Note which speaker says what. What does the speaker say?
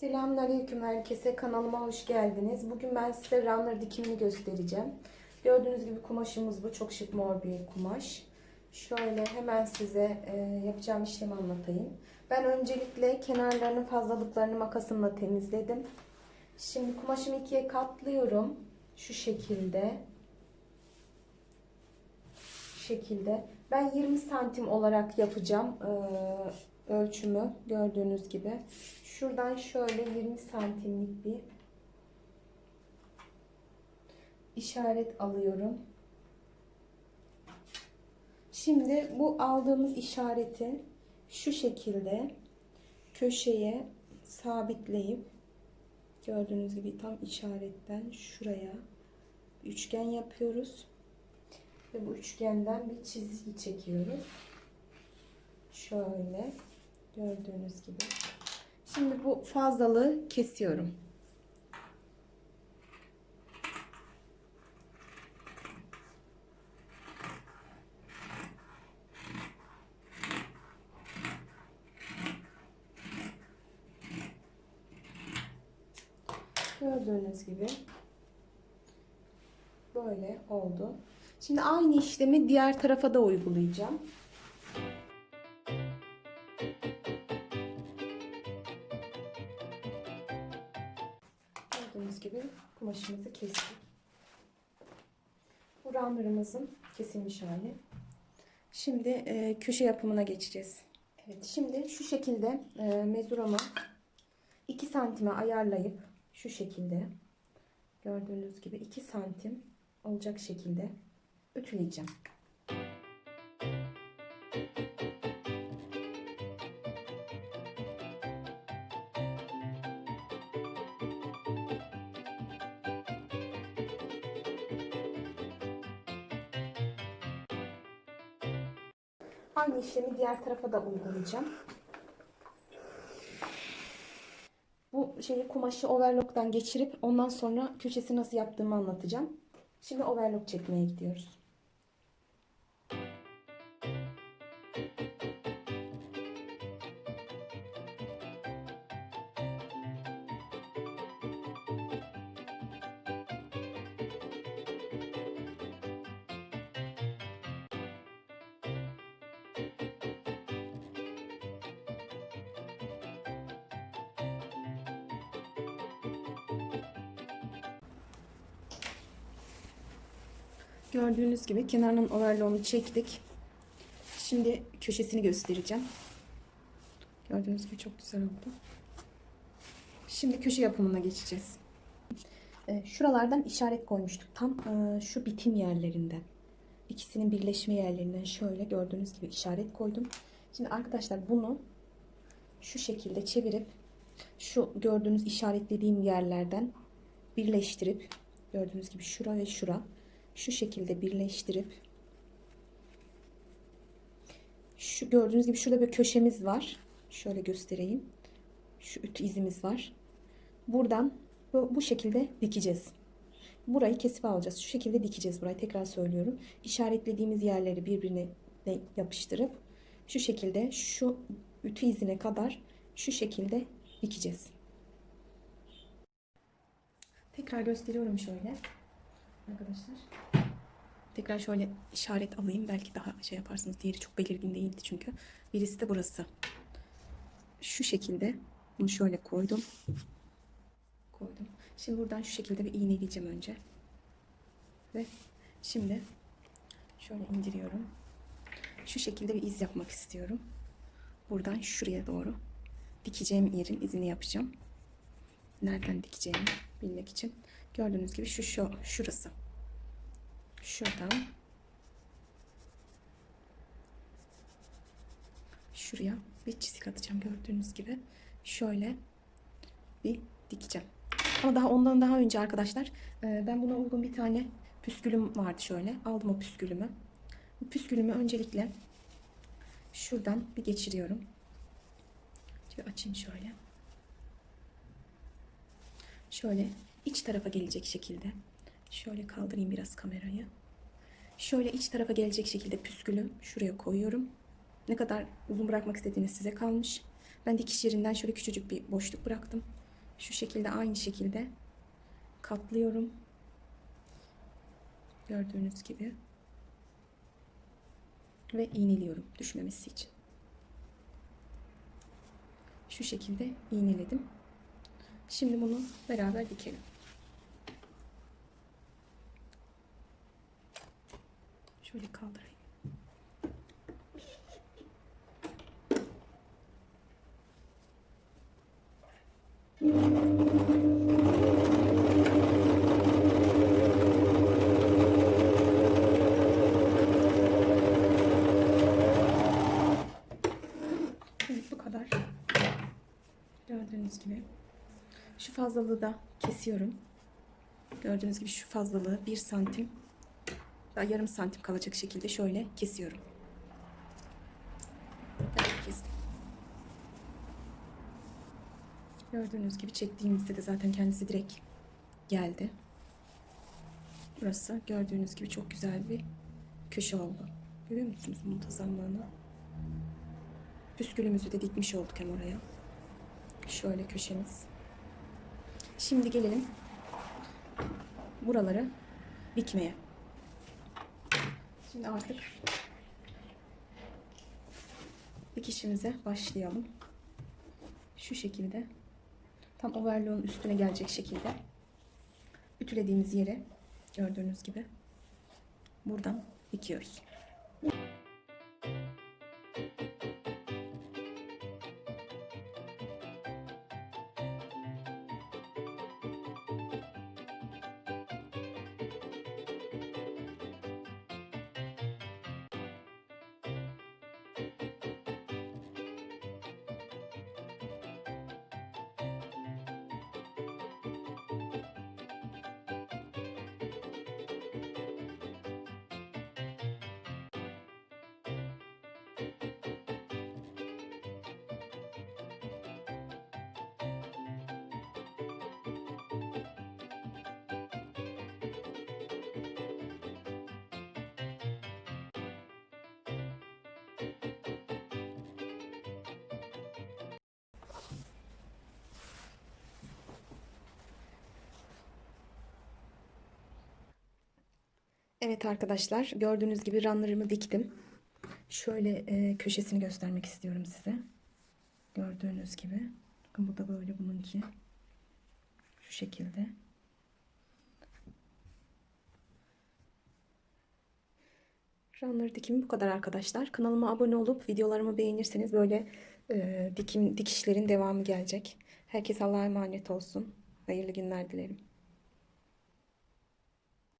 Speaker 1: Selamünaleyküm herkese. Kanalıma hoş geldiniz. Bugün ben size runner dikimini göstereceğim. Gördüğünüz gibi kumaşımız bu. Çok şık mor bir kumaş. Şöyle hemen size e, yapacağım işlemi anlatayım. Ben öncelikle kenarlarının fazlalıklarını makasımla temizledim. Şimdi kumaşımı ikiye katlıyorum. Şu şekilde. Şu şekilde. Ben 20 santim olarak yapacağım e, ölçümü gördüğünüz gibi. Şuradan şöyle 20 santimlik bir işaret alıyorum. Şimdi bu aldığımız işareti şu şekilde köşeye sabitleyip gördüğünüz gibi tam işaretten şuraya üçgen yapıyoruz. Ve bu üçgenden bir çizgi çekiyoruz. Şöyle gördüğünüz gibi. Şimdi bu fazlalığı kesiyorum. Gördüğünüz gibi böyle oldu. Şimdi aynı işlemi diğer tarafa da uygulayacağım. Gördüğünüz gibi kumaşımızı kestik. Bu runner'ımızın kesilmiş hali. Şimdi e, köşe yapımına geçeceğiz. Evet şimdi şu şekilde e, mezuramı 2 santime ayarlayıp şu şekilde gördüğünüz gibi 2 santim olacak şekilde ütüleyeceğim. Aynı işlemi diğer tarafa da uygulayacağım. Bu şeyi kumaşı overlock'tan geçirip ondan sonra köşesi nasıl yaptığımı anlatacağım. Şimdi overlock çekmeye gidiyoruz. Gördüğünüz gibi kenarının overlock'unu çektik. Şimdi köşesini göstereceğim. Gördüğünüz gibi çok güzel oldu. Şimdi köşe yapımına geçeceğiz. Ee, Şuralardan işaret koymuştuk. Tam e, şu bitim yerlerinden. İkisinin birleşme yerlerinden şöyle gördüğünüz gibi işaret koydum. Şimdi arkadaşlar bunu şu şekilde çevirip şu gördüğünüz işaretlediğim yerlerden birleştirip gördüğünüz gibi şura ve şura şu şekilde birleştirip şu gördüğünüz gibi şurada bir köşemiz var. Şöyle göstereyim. Şu ütü izimiz var. Buradan bu, bu şekilde dikeceğiz. Burayı kesip alacağız. Şu şekilde dikeceğiz burayı. Tekrar söylüyorum. İşaretlediğimiz yerleri birbirine yapıştırıp şu şekilde şu ütü izine kadar şu şekilde dikeceğiz. Tekrar gösteriyorum şöyle. Arkadaşlar. Tekrar şöyle işaret alayım. Belki daha şey yaparsınız. Diğeri çok belirgin değildi çünkü. Birisi de burası. Şu şekilde bunu şöyle koydum. Koydum. Şimdi buradan şu şekilde bir iğneleyeceğim önce. Ve şimdi şöyle indiriyorum. Şu şekilde bir iz yapmak istiyorum. Buradan şuraya doğru dikeceğim yerin izini yapacağım. Nereden dikeceğimi bilmek için. Gördüğünüz gibi şu, şu şurası. Şuradan şuraya bir çizik atacağım gördüğünüz gibi. Şöyle bir dikeceğim. Ama daha ondan daha önce arkadaşlar e, ben buna uygun bir tane püskülüm vardı şöyle. Aldım o püskülümü. Bu püskülümü öncelikle şuradan bir geçiriyorum. Şöyle açayım şöyle. Şöyle iç tarafa gelecek şekilde. Şöyle kaldırayım biraz kamerayı. Şöyle iç tarafa gelecek şekilde püskülü şuraya koyuyorum. Ne kadar uzun bırakmak istediğiniz size kalmış. Ben dikiş yerinden şöyle küçücük bir boşluk bıraktım. Şu şekilde aynı şekilde katlıyorum. Gördüğünüz gibi. Ve iğneliyorum düşmemesi için. Şu şekilde iğneledim. Şimdi bunu beraber dikelim. Şöyle kaldırayım. Evet bu kadar. Gördüğünüz gibi. Şu fazlalığı da kesiyorum. Gördüğünüz gibi şu fazlalığı bir santim daha yarım santim kalacak şekilde şöyle kesiyorum. Evet. Gördüğünüz gibi çektiğimizde de zaten kendisi direkt geldi. Burası gördüğünüz gibi çok güzel bir köşe oldu. Görüyor musunuz muntazamlığını? Püskülümüzü de dikmiş olduk hem oraya. Şöyle köşemiz. Şimdi gelelim buraları dikmeye. Şimdi artık dikişimize başlayalım. Şu şekilde tam overlock'un üstüne gelecek şekilde ütülediğimiz yere gördüğünüz gibi buradan dikiyoruz. Evet arkadaşlar gördüğünüz gibi ranlarımı diktim. Şöyle e, köşesini göstermek istiyorum size. Gördüğünüz gibi. Bakın bu da böyle bununki. Şu şekilde. Ranları dikimi bu kadar arkadaşlar. Kanalıma abone olup videolarımı beğenirseniz böyle e, dikim dikişlerin devamı gelecek. Herkes Allah'a emanet olsun. Hayırlı günler dilerim.